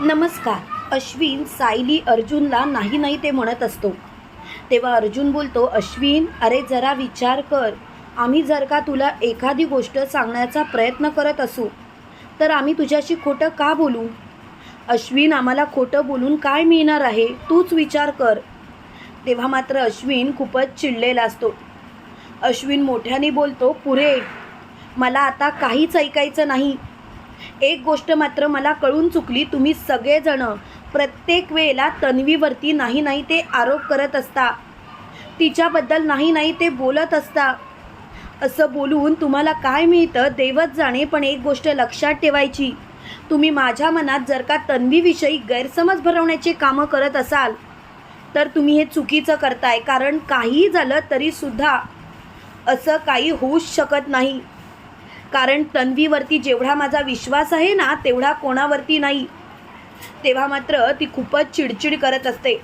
नमस्कार. अश्विन सायली अर्जुनला नाही नाही ते म्हणत असतो. तेव्हा अर्जुन बोलतो अश्विन अरे जरा विचार कर. आम्ही जर का तुला एखादी गोष्ट सांगण्याचा प्रयत्न करत असू तर आम्ही तुझ्याशी खोटं का बोलू? अश्विन आम्हाला खोटं बोलून काय मिळणार आहे? तूच विचार कर. तेव्हा मात्र अश्विन खूपच चिडलेला असतो. अश्विन मोठ्याने बोलतो पुरे मला आता काहीच ऐकायचं नाही. एक गोष्ट मात्र मला कळून चुकली तुम्ही सगळेजणं प्रत्येक वेळेला तन्वीवरती नाही नाही ते आरोप करत असता. तिच्याबद्दल नाही नाही ते बोलत असता. असं बोलून तुम्हाला काय मिळतं? देवत जाणे पण एक गोष्ट लक्षात ठेवायची. तुम्ही माझ्या मनात जर का तन्वीविषयी गैरसमज भरवण्याचे कामं करत असाल तर तुम्ही हे चुकीचं करताय कारण काही झालं तरीसुद्धा असं काही होऊच शकत नाही. कारण तन्वीवरती जेवढा माझा विश्वास आहे ना तेवढा कोणावरती नाही. तेव्हा मात्र ती खूपच चिडचिड करत असते.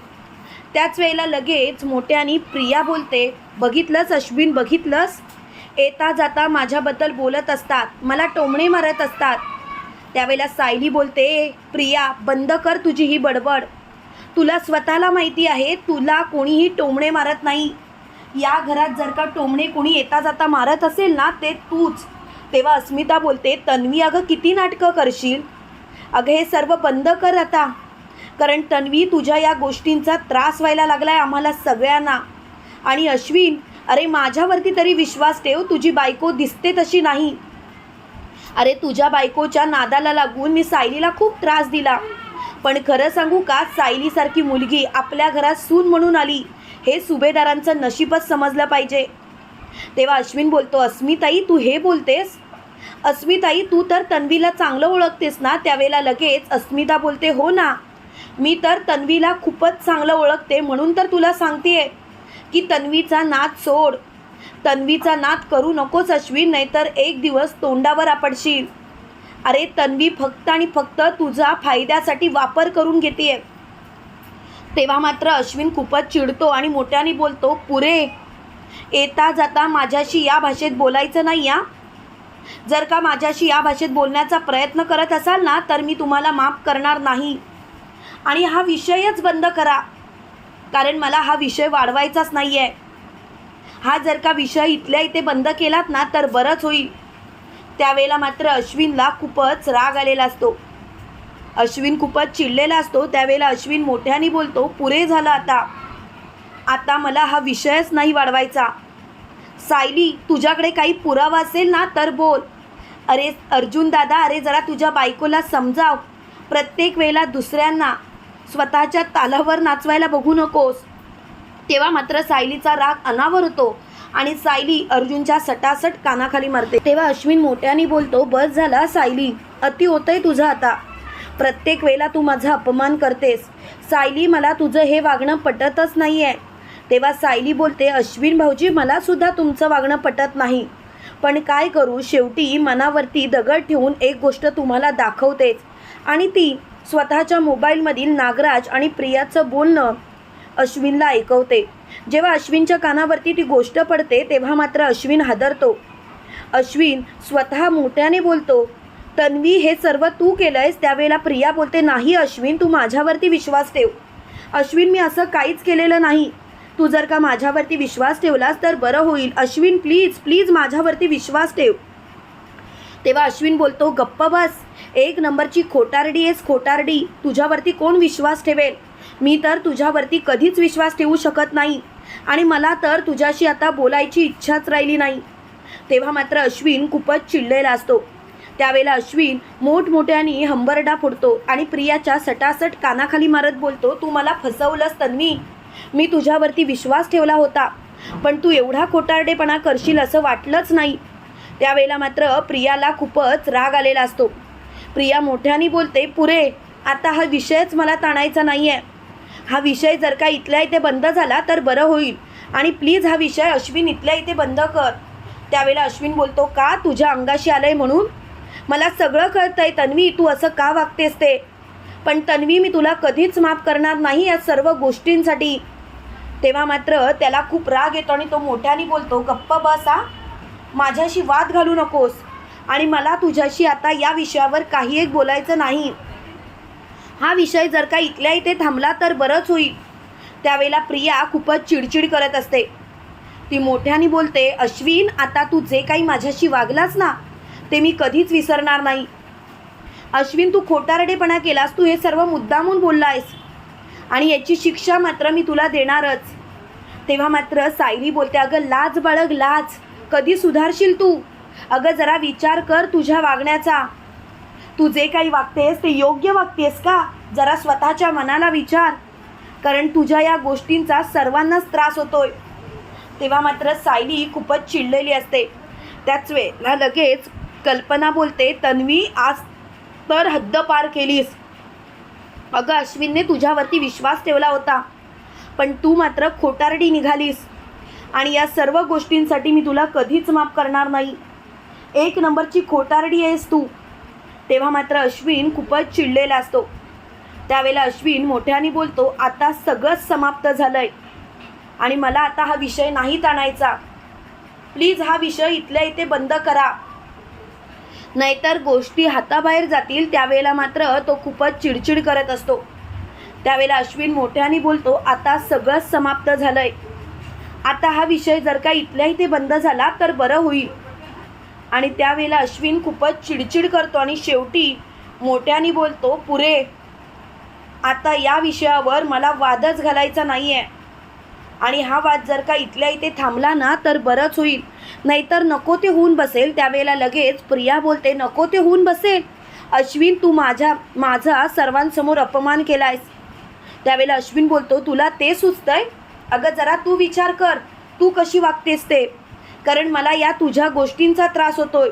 त्याच वेळेला लगेच मोठ्यानी प्रिया बोलते बघितलंस अश्विन बघितलंस? येता जाता माझ्याबद्दल बोलत असतात मला टोमणे मारत असतात. त्यावेळेला सायली बोलते प्रिया बंद कर तुझी ही बडबड. तुला स्वतःला माहिती आहे तुला कोणीही टोमणे मारत नाही. या घरात जर का टोमणे कोणी येता जाता मारत असेल ना ते तूच. तेव्हा अस्मिता बोलते तन्वी अगं किती नाटकं करशील? अगं हे सर्व बंद कर आता कारण तन्वी तुझ्या या गोष्टींचा त्रास व्हायला लागला आहे आम्हाला सगळ्यांना. आणि अश्विन अरे माझ्यावरती तरी विश्वास ठेव तुझी बायको दिसते तशी नाही. अरे तुझ्या बायकोच्या नादाला लागून मी सायलीला खूप त्रास दिला. पण खरं सांगू का सायलीसारखी मुलगी आपल्या घरात सून म्हणून आली. हे सुभेदारांचं नशीबच समजलं पाहिजे. तेव्हा अश्विन बोलतो अस्मिताई तू हे बोलतेस? अस्मिताई तू तर तन्वीला चांगलं ओळखतेस ना? त्यावेळेला लगेच अस्मिता बोलते हो ना मी तर तन्वीला खूपच चांगलं ओळखते म्हणून तर तुला सांगतेय की तन्वीचा नाद सोड. तन्वीचा नाद करू नकोस अश्विन नाहीतर एक दिवस तोंडावर आपडशील. अरे तन्वी फक्त आणि फक्त तुझा फायद्यासाठी वापर करून घेते तेव्हा मात्र अश्विन खूपच चिडतो आणि मोठ्याने बोलतो पुरे येता जाता माझ्याशी या भाषेत बोलायचं नाही या जर का माझ्याशी या भाषेत बोलण्याचा प्रयत्न करत असाल ना तर मी तुम्हाला माफ करणार नाही. आणि हा विषयच बंद करा. कारण मला हा विषय वाढवायचाच नाही आहे हा जर का विषय इथल्या इथे बंद केलात ना तर बरंच होईल. त्यावेळेला मात्र अश्विनला खूपच राग आलेला असतो. अश्विन खूपच चिडलेला असतो. त्यावेळेला अश्विन मोठ्याने बोलतो पुरे झालं आता. आता मला हा विषयच नाही वाढवायचा. सायली तुझ्याकडे काही पुरावा असेल ना तर बोल. अरे अर्जुन दादा अरे जरा तुझ्या बायकोला समजाव. प्रत्येक वेळेला दुसऱ्यांना स्वतःच्या तालावर नाचवायला बघू नकोस. तेव्हा मात्र सायलीचा राग अनावर होतो आणि सायली अर्जुनच्या सटासट कानाखाली मारते. तेव्हा अश्विन मोठ्याने बोलतो बस झाला सायली अति होतंय तुझं आता. प्रत्येक वेळेला तू माझा अपमान करतेस. सायली मला तुझं हे वागणं पटतच नाही आहे तेव्हा सायली बोलते अश्विन भाऊजी मलासुद्धा तुमचं वागणं पटत नाही. पण काय करू शेवटी मनावरती दगड ठेवून एक गोष्ट तुम्हाला दाखवतेच. आणि ती स्वतःच्या मोबाईलमधील नागराज आणि प्रियाचं बोलणं अश्विनला ऐकवते. जेव्हा अश्विनच्या कानावरती ती गोष्ट पडते तेव्हा मात्र अश्विन हादरतो. अश्विन स्वतः मोठ्याने बोलतो तन्वी हे सर्व तू केलं आहेस त्यावेळेला प्रिया बोलते नाही अश्विन तू माझ्यावरती विश्वास ठेव. अश्विन मी असं काहीच केलेलं नाही. तू जर का माझ्यावरती विश्वास ठेवलास तर बरं होईल. अश्विन प्लीज प्लीज माझ्यावरती विश्वास ठेव. तेव्हा अश्विन बोलतो गप्प बस. एक नंबरची खोटारडी आहेस खोटारडी. तुझ्यावरती कोण विश्वास ठेवेल? मी तर तुझ्यावरती कधीच विश्वास ठेवू शकत नाही. आणि मला तर तुझ्याशी आता बोलायची इच्छाच राहिली नाही. तेव्हा मात्र अश्विन खूपच चिडलेला असतो. त्यावेळेला अश्विन मोठमोठ्याने हंबरडा फोडतो आणि प्रियाच्या सटासट कानाखाली मारत बोलतो तू मला फसवलंस तन्वी. मी तुझ्यावरती विश्वास ठेवला होता. पण तू एवढा खोटारडेपणा करशील असं वाटलंच नाही. त्यावेळेला मात्र प्रियाला खूपच राग आलेला असतो. प्रिया मोठ्याने बोलते पुरे आता हा विषयच मला ताणायचा नाही आहे हा विषय जर का इथल्या इथे बंद झाला तर बरं होईल. आणि प्लीज हा विषय अश्विन इथल्या इथे बंद कर. त्यावेळेला अश्विन बोलतो का तुझ्या अंगाशी आलं आहे म्हणून? मला सगळं कळतं आहे तन्वी तू असं का वागतेस ते? पण तन्वी मी तुला कधीच माफ करणार नाही या सर्व गोष्टींसाठी. तेव्हा मात्र त्याला खूप राग येतो आणि तो मोठ्याने बोलतो गप्प बसा माझ्याशी वाद घालू नकोस. आणि मला तुझ्याशी आता या विषयावर काही एक बोलायचं नाही. हा विषय जर का इथल्या इथे थांबला तर बरंच होईल. त्यावेळेला प्रिया खूपच चिडचिड करत असते. ती मोठ्याने बोलते अश्विन आता तू जे काही माझ्याशी वागलास ना ते मी कधीच विसरणार नाही. अश्विन तू खोटारडेपणा केलास तू हे सर्व मुद्दामून बोलला आहेस आणि याची शिक्षा मात्र मी तुला देणारच. तेव्हा मात्र सायली बोलते अगं लाज बाळग लाज. कधी सुधारशील तू? अगं जरा विचार कर तुझ्या वागण्याचा. तू जे काही वागतेस ते योग्य वागतेस का? जरा स्वतःच्या मनाला विचार. कारण तुझ्या या गोष्टींचा सर्वांनाच त्रास होतोय. तेव्हा मात्र सायली खूपच चिडलेली असते. त्याच वेळेला लगेच कल्पना बोलते तन्वी आज तर हद्द पार केलीस. अगं अश्विनने तुझ्यावरती विश्वास ठेवला होता. पण तू मात्र खोटारडी निघालीस. आणि या सर्व गोष्टींसाठी मी तुला कधीच माफ करणार नाही. एक नंबरची खोटारडी आहेस तू. तेव्हा मात्र अश्विन खूपच चिडलेला असतो. त्यावेळेला अश्विन मोठ्याने बोलतो आता सगळंच समाप्त झालं आहे आणि मला आता हा विषय नाहीच आणायचा. प्लीज हा विषय इथल्या इथे बंद करा. नाहीतर गोष्टी हाताबाहेर जातील त्यावेळेला मात्र तो खूपच चिडचिड करत असतो. त्यावेळेला अश्विन मोठ्याने बोलतो आता सगळंच समाप्त झालंय. आता हा विषय जर का इथल्या इथे बंद झाला तर बरं होईल. आणि त्यावेळेला अश्विन खूपच चिडचिड करतो आणि शेवटी मोठ्याने बोलतो पुरे आता या विषयावर मला वादच घालायचा नाही आहे आणि हा वाद जर का इथल्या इथे थांबला ना तर बरंच होईल. नाहीतर नको ते होऊन बसेल त्यावेळेला लगेच प्रिया बोलते नको ते होऊन बसेल. अश्विन तू माझ्या माझा सर्वांसमोर अपमान केला आहेस त्यावेळेला अश्विन बोलतो तुला ते सुचतंय? अगं जरा तू विचार कर. तू कशी वागतेस ते? कारण मला या तुझ्या गोष्टींचा त्रास होतोय.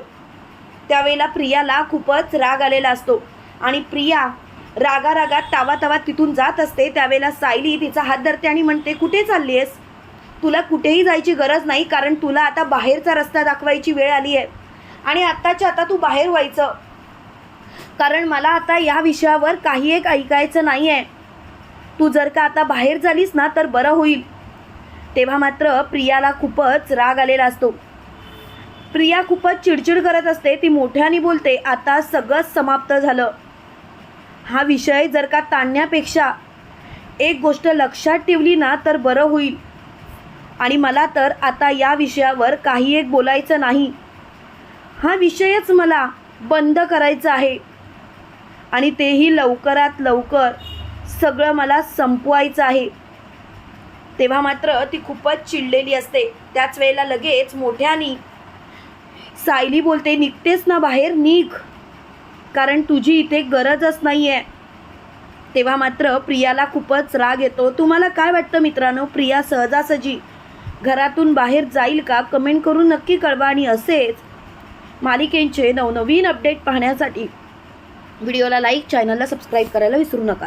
त्यावेळेला प्रियाला खूपच राग आलेला असतो. आणि प्रिया रागा रागात तावा तावा तिथून जात असते. त्यावेळेला सायली तिचा हात धरते आणि म्हणते कुठे चालली आहेस तुला कुठेही जायची गरज नाही कारण तुला आता बाहेरचा रस्ता दाखवायची वेळ आली आहे आणि आत्ताच्या आता तू बाहेर व्हायचं. कारण मला आता या विषयावर काही एक ऐकायचं नाही आहे तू जर का आता बाहेर झालीस ना तर बरं होईल. तेव्हा मात्र प्रियाला खूपच राग आलेला असतो. प्रिया खूपच चिडचिड करत असते. ती मोठ्याने बोलते आता सगळंच समाप्त झालं. हा विषय जर का ताणण्यापेक्षा एक गोष्ट लक्षात ठेवली ना तर बरं होईल. आणि मला तर आता या विषयावर काही एक बोलायचं नाही. हा विषयच मला बंद करायचा आहे. आणि तेही लवकरात लवकर सगळं मला संपवायचं आहे. तेव्हा मात्र ती खूपच चिडलेली असते. त्याच वेळेला लगेच मोठ्यानी सायली बोलते निघतेस ना बाहेर? निघ. कारण तुझी इथे गरजच नाही आहे तेव्हा मात्र प्रियाला खूपच राग येतो. तुम्हाला काय वाटतं मित्रांनो? प्रिया सहजासहजी घरातून बाहेर जाईल का? कमेंट करून नक्की कळवा आणि असेच मालिकेंचे नवनवीन अपडेट पाहण्यासाठी व्हिडिओला लाईक चॅनलला सबस्क्राईब करायला विसरू नका.